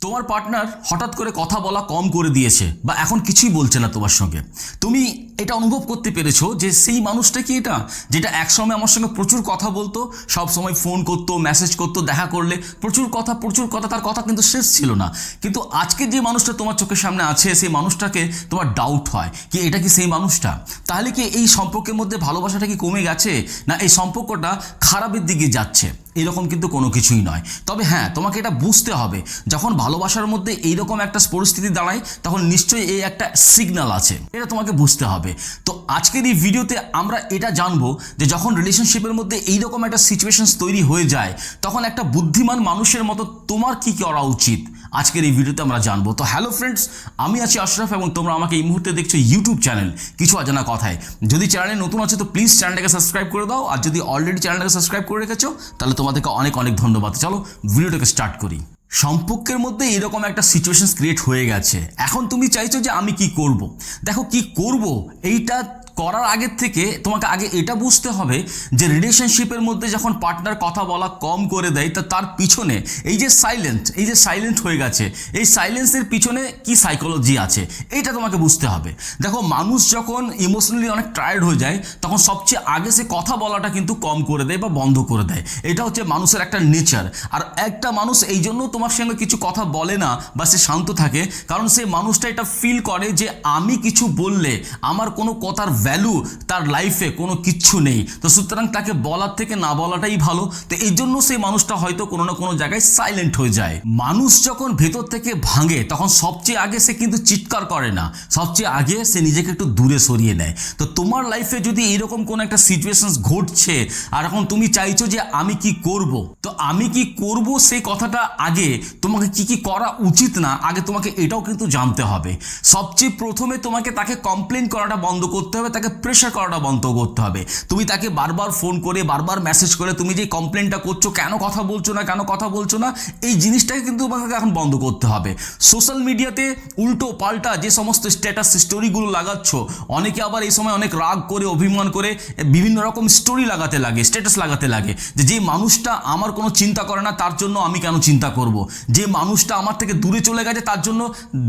তোমার পার্টনার হঠাৎ করে কথা বলা কম করে দিয়েছে বা এখন কিছুই বলছে না তোমার সঙ্গে। তুমি এটা অনুভব করতে পেরেছ যে সেই মানুষটা কি এটা? যেটা একসময় আমার সঙ্গে প্রচুর কথা বলতো সব সময় ফোন করতো মেসেজ করতো, দেখা করলে। প্রচুর কথা প্রচুর কথা, তার কথা কিন্তু শেষ ছিল না। কিন্তু আজকে যে মানুষটা তোমার চোখের সামনে আছে, সেই মানুষটাকে তোমার ডাউট হয় কি এটা কি সেই মানুষটা? তাহলে কি এই সম্পর্কের মধ্যে ভালোবাসাটা কি কমে গেছে? না এই সম্পর্কটা খারাপের দিকে যাচ্ছে? এরকম কিন্তু কোনো কিছুই নয়। তবে হ্যাঁ তোমাকে এটা বুঝতে হবে, যখন ভালোবাসার মধ্যে এইরকম একটা পরিস্থিতি দাঁড়ায়, তখন নিশ্চয়ই এই একটা সিগনাল আছে। এটা তোমাকে বুঝতে হবে। তো আজকের এই ভিডিওতে আমরা এটা জানব যে যখন রিলেশনশিপের মধ্যে এইরকম একটা সিচুয়েশনস তৈরি হয়ে যায়, তখন একটা বুদ্ধিমান মানুষের মতো তোমার কি করা উচিত? আজকের এই ভিডিওতে আমরা জানব। তো হ্যালো ফ্রেন্ডস আমি আছি আশরাফ এবং তোমরা আমাকে এই মুহূর্তে দেখছ ইউটিউব চ্যানেল কিছু অজানা কথায়। যদি চ্যানেলে নতুন আছে, তো প্লিজ চ্যানেলটাকে সাবস্ক্রাইব করে দাও। আর যদি অলরেডি চ্যানেলটাকে সাবস্ক্রাইব করে রেখেছো, তাহলে তোমাদেরকে অনেক অনেক ধন্যবাদ। চলো, ভিডিওটাকে স্টার্ট করি। সম্পর্কের মধ্যে এরকম একটা সিচুয়েশন ক্রিয়েট হয়ে গেছে। এখন তুমি চাইছো যে আমি কি করব? দেখো, কি করব? এইটা করার আগের থেকে তোমাকে আগে এটা বুঝতে হবে যে রিলেশনশিপের মধ্যে যখন পার্টনার কথা বলা কম করে দেয়, তা তার পিছনে এই যে সাইলেন্ট এই যে সাইলেন্ট হয়ে গেছে, এই সাইলেন্সের পিছনে কি সাইকোলজি আছে? এইটা তোমাকে বুঝতে হবে। দেখো, মানুষ যখন ইমোশনালি অনেক টায়ার্ড হয়ে যায়, তখন সবচেয়ে আগে সে কথা বলাটা কিন্তু কম করে দেয় বা বন্ধ করে দেয়। এটা হচ্ছে মানুষের একটা নেচার আর একটা মানুষ এই জন্য তোমার সঙ্গে কিছু কথা বলে না বা সে শান্ত থাকে, কারণ সে মানুষটা এটা ফিল করে যে আমি কিছু বললে আমার কোনো কথার ভ্যালু তার লাইফে কোনো কিচ্ছু নেই। তো সুতরাং তাকে বলার থেকে না বলাটাই ভালো। তো এই জন্য সেই মানুষটা হয়তো কোনো না কোনো জায়গায় সাইলেন্ট হয়ে যায়। মানুষ যখন ভেতর থেকে ভাঙে, তখন সবচেয়ে আগে সে কিন্তু চিৎকার করে না। সবচেয়ে আগে সে নিজেকে একটু দূরে সরিয়ে নেয়। তো তোমার লাইফে যদি এরকম কোনো একটা সিচুয়েশন ঘটছে, আর এখন তুমি চাইছো যে আমি কি করব? তো আমি কি করব সেই কথাটা আগে তোমাকে কি কি করা উচিত না, আগে তোমাকে এটাও কিন্তু জানতে হবে। সবচেয়ে প্রথমে তোমাকে তাকে কমপ্লেন করাটা বন্ধ করতে হবে তাকে প্রেশার করাটা বন্ধ করতে হবে। তুমি তাকে বারবার ফোন করে, বারবার মেসেজ করে, তুমি যে কমপ্লেনটা করছ, কেন কথা বলছো না, কেন কথা বলছো না, এই জিনিসটাকে কিন্তু তোমাকে এখন বন্ধ করতে হবে। সোশ্যাল মিডিয়াতে উল্টো পাল্টা যে সমস্ত স্ট্যাটাস স্টোরিগুলো লাগাচ্ছ, অনেকে আবার এই সময় অনেক রাগ করে, অভিমান করে বিভিন্ন রকম স্টোরি লাগাতে লাগে স্ট্যাটাস লাগাতে লাগে যে যে মানুষটা আমার কোনো চিন্তা করে না, তার জন্য আমি কেন চিন্তা করব? যে মানুষটা আমার থেকে দূরে চলে গেছে, তার জন্য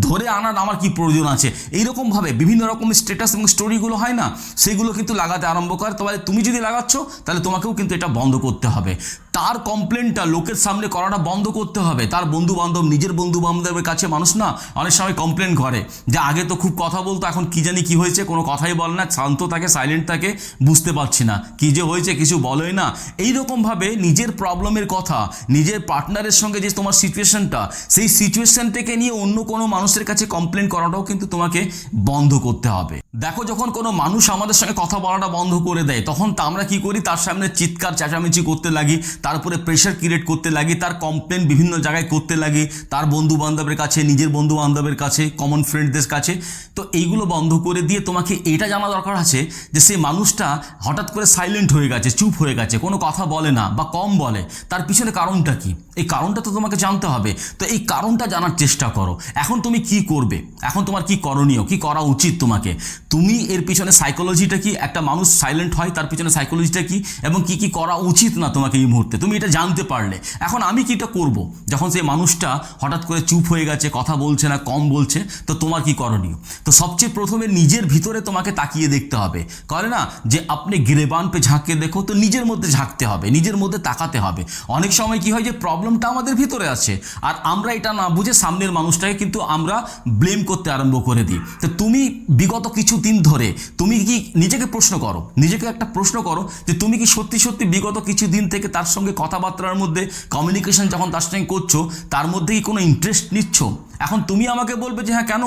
ধরে আনার আমার কি প্রয়োজন আছে? এইরকমভাবে বিভিন্ন রকম স্ট্যাটাস এবং স্টোরিগুলো হয় না সেগুলো কিন্তু লাগাতে আরম্ভ করে। তবে তুমি যদি লাগাচ্ছ, তাহলে তোমাকেও কিন্তু এটা বন্ধ করতে হবে। তার কমপ্লেনটা লোকের সামনে করাটা বন্ধ করতে হবে? তার বন্ধু বান্ধব নিজের বন্ধু বান্ধবের কাছে মানুষ না, অনেক সময় কমপ্লেন করে। যে আগে তো খুব কথা বলতো, এখন কি জানি কি হয়েছে, কোনো কথাই বলে না, শান্ত থাকে সাইলেন্ট থাকে, বুঝতে পারছি না। কি যে হয়েছে, কিছু বলোই না। এই এইরকমভাবে নিজের প্রবলেমের কথা, নিজের পার্টনারের সঙ্গে যে তোমার সিচুয়েশনটা সেই সিচুয়েশনটাকে নিয়ে অন্য কোনো মানুষের কাছে কমপ্লেন করাটাও কিন্তু তোমাকে বন্ধ করতে হবে। দেখো, যখন কোনো মানুষ আমাদের সঙ্গে কথা বলাটা বন্ধ করে দেয়, তখন তা আমরা কি করি? তার সামনে চিৎকার, চেঁচামেচি করতে লাগি তারপরে প্রেশার ক্রিয়েট করতে লাগে, তার কমপ্লেন বিভিন্ন জায়গায় করতে লাগে, তার বন্ধু বান্ধবের কাছে, নিজের বন্ধু বান্ধবের কাছে কমন ফ্রেন্ডদের কাছে। তো এইগুলো বন্ধ করে দিয়ে তোমাকে এটা জানা দরকার আছে যে সেই মানুষটা হঠাৎ করে সাইলেন্ট হয়ে গেছে, চুপ হয়ে গেছে, কোনো কথা বলে না বা কম বলে। তার পিছনে কারণটা কি? এই কারণটা তো তোমাকে জানতে হবে। তো এই কারণটা জানার চেষ্টা করো। এখন তুমি কি করবে? এখন তোমার কি করণীয়? কি করা উচিত তোমাকে? তুমি এর পিছনে সাইকোলজিটা কি? একটা মানুষ সাইলেন্ট হয়, তার পিছনে সাইকোলজিটা কি? এবং কি কি করা উচিত না তোমাকে এই মুহূর্তে? তুমি এটা জানতে পারলে। এখন আমি কি এটা করব? যখন সেই মানুষটা হঠাৎ করে চুপ হয়ে গেছে, কথা বলছে না, কম বলছে, তো তোমার কি করণীয়? তো সবচেয়ে প্রথমে নিজের ভিতরে তোমাকে তাকিয়ে দেখতে হবে। করে না? যে আপনি গিরেবান পে ঝাঁকে দেখো, তো নিজের মধ্যে ঝাঁকতে হবে, নিজের মধ্যে তাকাতে হবে। অনেক সময় কি হয় যে প্রবলেমটা আমাদের ভিতরে আছে, আর আমরা এটা না বুঝে সামনের মানুষটাকে কিন্তু আমরা ব্লেম করতে আরম্ভ করে দিই। তো তুমি বিগত কিছু দিন ধরে তুমি কি নিজেকে প্রশ্ন করো? নিজেকে একটা প্রশ্ন করো যে তুমি কি সত্যি সত্যি বিগত কিছু দিন থেকে তার সঙ্গে কথাবার্তার মধ্যে কমিউনিকেশন যখন তার সঙ্গে করছ তার মধ্যে কি কোনো ইন্টারেস্ট নিচ্ছ? এখন তুমি আমাকে বলবে যে হ্যাঁ কেন?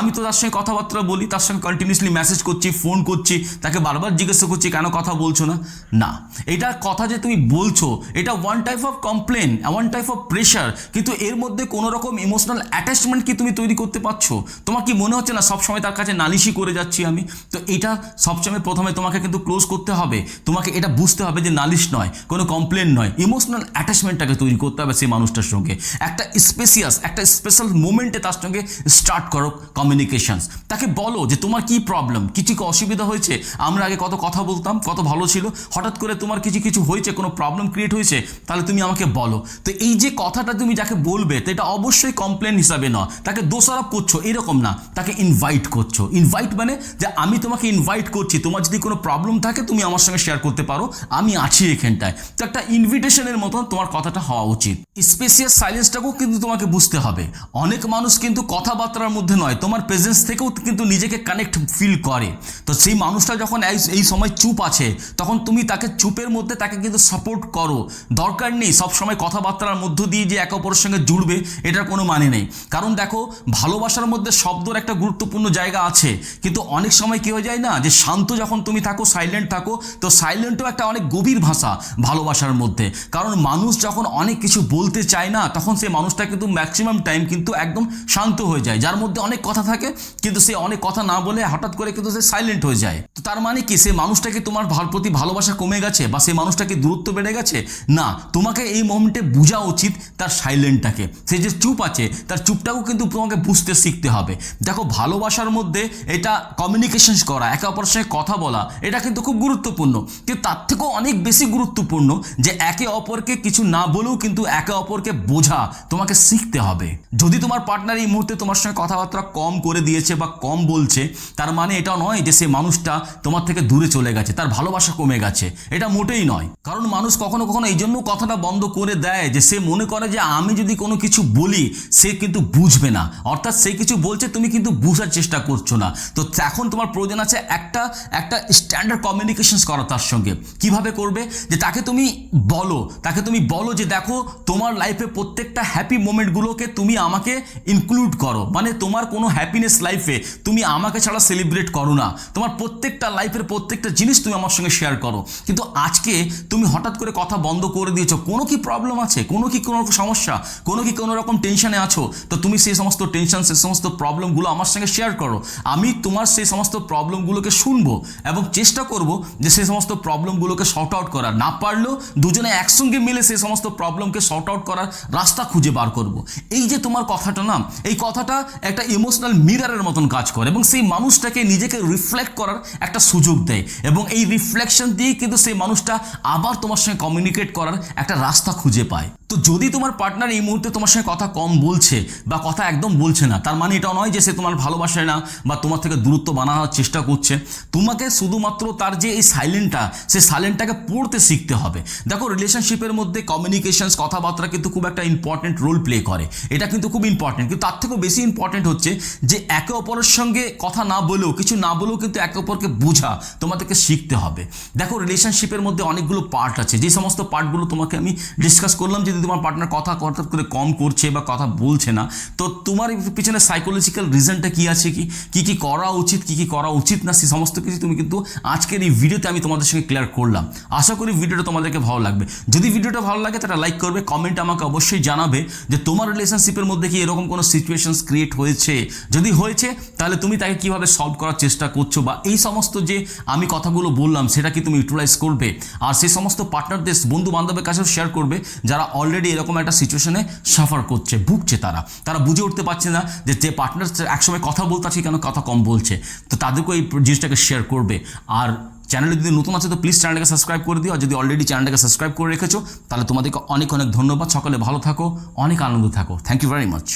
আমি তো তার সঙ্গে কথাবার্তা বলি, তার সঙ্গে কন্টিনিউসলি মেসেজ করছি ফোন করছি, তাকে বারবার জিজ্ঞাসা করছি, কেন কথা বলছো না? না। এটা কথা যে তুমি বলছো, এটা one type of complain one type of pressure কিন্তু এর মধ্যে কোনো রকম ইমোশনাল অ্যাটাচমেন্ট কি তুমি তৈরি করতে পারছ? তোমার কি মনে হচ্ছে না, সবসময় তার কাছে নালিশি করে যাচ্ছি আমি? তো এটা সবসময় প্রথমে তোমাকে কিন্তু ক্লোজ করতে হবে। তোমাকে এটা বুঝতে হবে যে নালিশ নয়, কোনো কমপ্লেন নয়। ইমোশনাল অ্যাটাচমেন্টটাকে তৈরি করতে হবে সেই মানুষটার সঙ্গে। একটা স্পেসিয়াস একটা স্পেশাল মোমেন্ট মোমেন্টে তার সঙ্গে স্টার্ট করো কমিউনিকেশনস তাকে বলো যে, তোমার কি প্রবলেম কিছু অসুবিধা হয়েছে? আমরা আগে কত কথা বলতাম, কত ভালো ছিল। হঠাৎ করে তোমার কিছু কিছু হয়েছে, কোনো প্রবলেম ক্রিয়েট হয়েছে? তাহলে তুমি আমাকে বলো। তো এই যে কথাটা তুমি যাকে বলবে, তো এটা অবশ্যই কমপ্লেন হিসাবে নয়। তাকে দোষারোপ করছ, এরকম না। তাকে ইনভাইট করছ। ইনভাইট মানে যে, আমি তোমাকে ইনভাইট করছি। তোমার যদি কোনো প্রবলেম থাকে, তুমি আমার সঙ্গে শেয়ার করতে পারো। আমি আছি এখানটায়। তো একটা ইনভিটেশনের মতন তোমার কথাটা হওয়া উচিত। স্পেসিয়াস সাইলেন্সটাকেও কিন্তু তোমাকে বুঝতে হবে। অনেক মানুষ কিন্তু কথাবার্তার মধ্যে নয়, তোমার প্রেজেন্স থেকেও কিন্তু নিজেকে কানেক্ট ফিল করে। তো সেই মানুষটা যখন এই- সময় চুপ আছে, তখন তুমি তাকে চুপের মধ্যে তাকে কিন্তু সাপোর্ট করো। দরকার নেই সবসময় কথাবার্তার মধ্য দিয়ে যে একে অপরের সঙ্গে জুড়বে, এটার কোনো মানে নেই। কারণ দেখো, ভালোবাসার মধ্যে শব্দর একটা গুরুত্বপূর্ণ জায়গা আছে। কিন্তু অনেক সময় কি হয়ে যায় না, যে শান্ত যখন তুমি থাকো সাইলেন্ট থাকো, তো সাইলেন্টও একটা অনেক গভীর ভাষা ভালোবাসার মধ্যে। কারণ মানুষ যখন অনেক কিছু বলতে চায় না, তখন সেই মানুষটা কিন্তু ম্যাক্সিমাম টাইম কিন্তু একদম শান্ত হয়ে যায়, যার মধ্যে অনেক কথা থাকে, কিন্তু সে অনেক কথা না বলে হঠাৎ করে কিন্তু সে সাইলেন্ট হয়ে যায়। তো তার মানে কি, সে মানুষটাকে তোমার প্রতি ভালোবাসা কমে গেছে বা সেই মানুষটাকে দূরত্ব বেড়ে গেছে? না, তোমাকে এই মোমেন্টে বোঝা উচিত তার সাইলেন্টটাকে সে যে চুপ আছে, তার চুপটাকেও কিন্তু তোমাকে বুঝতে শিখতে হবে। দেখো, ভালোবাসার মধ্যে এটা কমিউনিকেশন করা, একে অপরের সঙ্গে কথা বলা, এটা কিন্তু খুব গুরুত্বপূর্ণ। কিন্তু তার থেকেও অনেক বেশি গুরুত্বপূর্ণ যে একে অপরকে কিছু না বলেও কিন্তু একে অপরকে বোঝা তোমাকে শিখতে হবে। যদি তোমার পার্টনার এই মুহূর্তে তোমার সঙ্গে কথাবার্তা কম করে দিয়েছে বা কম বলছে, তার মানে এটা নয় যে সে মানুষটা তোমার থেকে দূরে চলে গেছে, তার ভালোবাসা কমে গেছে। এটা মোটেই নয়। কারণ মানুষ কখনো কখনো এই জন্য কথাটা বন্ধ করে দেয় যে সে মনে করে যে আমি যদি কোনো কিছু বলি, সে কিন্তু বুঝবে না। অর্থাৎ সে কিছু বলছে, তুমি কিন্তু বুঝার চেষ্টা করছ না। তো এখন তোমার প্রয়োজন আছে একটা একটা স্ট্যান্ডার্ড কমিউনিকেশন করা তার সঙ্গে। কীভাবে করবে? যে তাকে তুমি বলো, তাকে তুমি বলো যে দেখো, তোমার লাইফে প্রত্যেকটা হ্যাপি মোমেন্টগুলোকে তুমি আমাকে ইনক্লুড করো। মানে তোমার কোনো হ্যাপিনেস লাইফে তুমি আমাকে ছাড়া সেলিব্রেট করো না। তোমার প্রত্যেকটা লাইফের প্রত্যেকটা জিনিস তুমি আমার সঙ্গে শেয়ার করো। কিন্তু আজকে তুমি হঠাৎ করে কথা বন্ধ করে দিয়েছ, কোনো কি প্রবলেম আছে? কোনো কি কোনো সমস্যা? কোনো কি কোনো রকম টেনশনে আছো? তো তুমি সেই সমস্ত টেনশন সেই সমস্ত প্রবলেমগুলো আমার সঙ্গে শেয়ার করো। আমি তোমার সেই সমস্ত প্রবলেমগুলোকে শুনব এবং চেষ্টা করব যে সেই সমস্ত প্রবলেমগুলোকে শর্ট আউট করার। না পারলেও দুজনে একসঙ্গে মিলে সেই সমস্ত প্রবলেমকে শর্ট আউট করার রাস্তা খুঁজে বার করব। এই যে তোমার কথাটা না, এই কথাটা একটা ইমোশনাল মিরারের মতন কাজ করে এবং সেই মানুষটাকে নিজেকে রিফ্লেক্ট করার একটা সুযোগ দেয় এবং এই রিফ্লেকশন দিয়ে কিন্তু সেই মানুষটা আবার তোমার সঙ্গে কমিউনিকেট করার একটা রাস্তা খুঁজে পায়। তো যদি তোমার পার্টনার এই মুহূর্তে তোমার সঙ্গে কথা কম বলছে বা কথা একদম বলছে না, তার মানে এটা নয় যে সে তোমার ভালোবাসে না বা তোমার থেকে দূরত্ব বানানোর চেষ্টা করছে। তোমাকে শুধুমাত্র তার যে এই সাইলেন্টটা সেই সাইলেন্টটাকে পড়তে শিখতে হবে। দেখো রিলেশনশিপের মধ্যে কমিউনিকেশনস কথাবার্তা কিন্তু খুব একটা ইম্পর্টেন্ট রোল প্লে করে। এটা কিন্তু খুব ইম্পর্টেন্ট কিন্তু তার থেকেও বেশি ইম্পর্টেন্ট হচ্ছে যে একে অপরের সঙ্গে কথা না বলেও, কিছু না বলেও কিন্তু একে অপরকে বোঝা তোমাদেরকে শিখতে হবে। দেখো রিলেশনশিপের মধ্যে অনেকগুলো পার্ট আছে। যে সমস্ত পার্টগুলো তোমাকে আমি ডিসকাস করলাম, যদি তোমার পার্টনার কথা হঠাৎ করে কম করছে বা কথা বলছে না, তো তোমার পিছনে সাইকোলজিক্যাল রিজনটা কি আছে কি? কি কি করা উচিত, কি কি করা উচিত না, সে সমস্ত কিছু তুমি কিন্তু আজকের এই ভিডিওতে আমি তোমাদের সঙ্গে ক্লিয়ার করলাম। আশা করি ভিডিওটা তোমাদেরকে ভালো লাগবে। যদি ভিডিওটা ভালো লাগে তাহলে লাইক করবে কমেন্ট আমাকে অবশ্যই জানাবে যে তোমার রিলেশনশিপের মধ্যে কি এরকম কোনো সিচুয়েশনস ক্রিয়েট হয়েছে? যদি হয়েছে, তাহলে তুমি তাকে কীভাবে সলভ করার চেষ্টা করছ বা এই সমস্ত যে আমি কথাগুলো বললাম, সেটা কি তুমি ইউটিলাইজ করবে? আর সেই সমস্ত পার্টনারদের বন্ধু বান্ধবের কাছেও শেয়ার করবে, যারা অলরেডি এরকম একটা সিচুয়েশনে সাফার করছে, ভুগছে তারা। তারা বুঝে উঠতে পারছে না যে যে পার্টনার একসময় কথা বলতে আছে কেন, কথা কম বলছে। তো তাদেরকেও এই জিনিসটাকে শেয়ার করবে। আর চ্যানেলে যদি নতুন আছে, তো প্লিজ চ্যানেলটাকে সাবস্ক্রাইব করে দিও। আর যদি অলরেডি চ্যানেলটাকে সাবস্ক্রাইব করে রেখেছো, তাহলে তোমাদেরকে অনেক অনেক ধন্যবাদ। সকলে ভালো থাকো, অনেক আনন্দ থাকো। Thank you very much